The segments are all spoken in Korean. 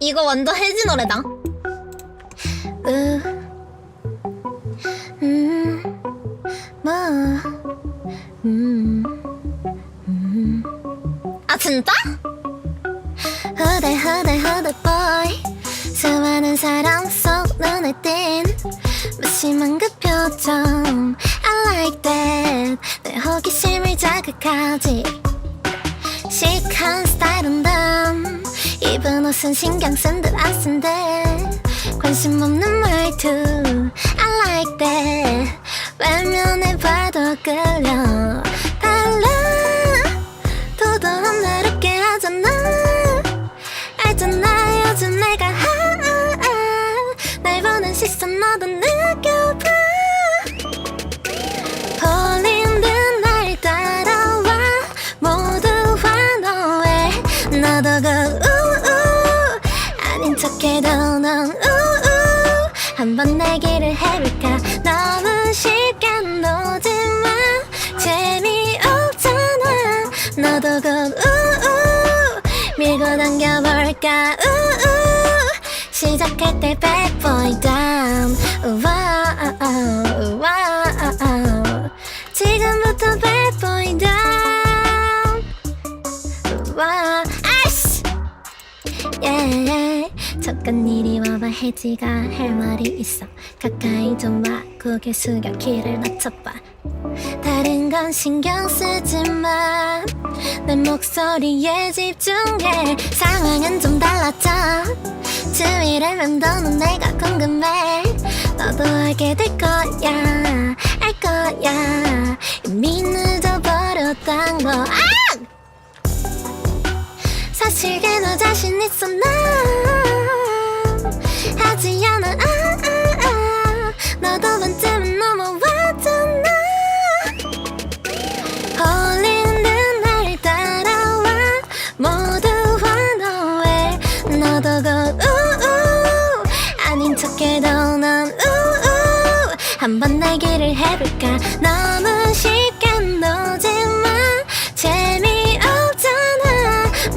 이거 완전 혜지 노래다. 으, 음, 뭐, 음, 음. 아 진짜? 후대 후대 후대 boy 수많은 사람 속 눈에 띈 무심한 그 표정 I like that 내 호기심을 자극하지 시크한 옷은 신경 쓴 듯 안 쓴데? 관심 없는 말투 I like that. 외면해 봐도 끌려. 달라. 도도한 날 웃게 하잖아. 알잖아 요즘 내가. 날 보는 시선 너도 느껴 척해도 넌 우우. 한번 내기를 해볼까? 너무 쉽게 놓지마. 재미없잖아. 너도 그 우우. 밀고 당겨볼까? 우우. 시작할 때 down 우 이리 와봐 혜지가 할 말이 있어 가까이 좀 와 고개 숙여 귀를 맞춰봐 다른 건 신경 쓰지 마. 내 목소리에 집중해. 상황은 좀 달라져. 주위를 맴도는 내가 궁금해. 너도 알게 될 거야. 알 거야. 이미 늦어버렸단 거. 아! 사실 꽤나 자신 있어 나. 하지 않아. 아, 아, 아. 너도 반쯤은 넘어왔잖아. 홀린 듯날 따라와. 모두 환호해 너도 곧 우우. 아닌 척해도 넌 우우. 한번 내기를 해볼까? 너무 쉽게 놓지마. 재미없잖아.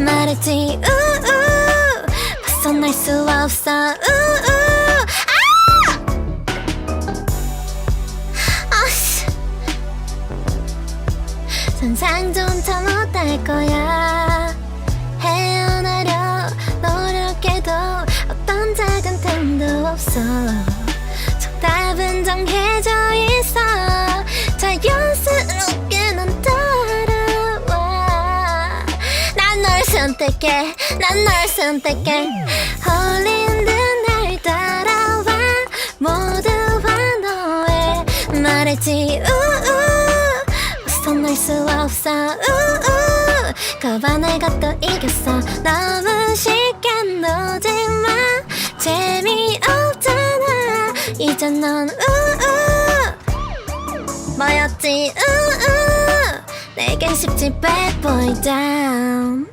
말했지 우우. 벗어날 수 없어. 우우 상상조차 못할 거야. 헤어나려 노력해도 어떤 작은 틈도 없어. 정답은 정해져 있어. 자연스럽게 난 따라와. 난 널 선택해. 난 널 선택해. 홀린 듯날 따라와. 모두 환호해 말했지 우우 벗어날 수 없어. 우우. 내가 또 이겼어. 너무 쉽게 놓지마. 재미없잖아. 이제 넌 우우. 뭐였지? 우우. 내겐 쉽지 bad boy down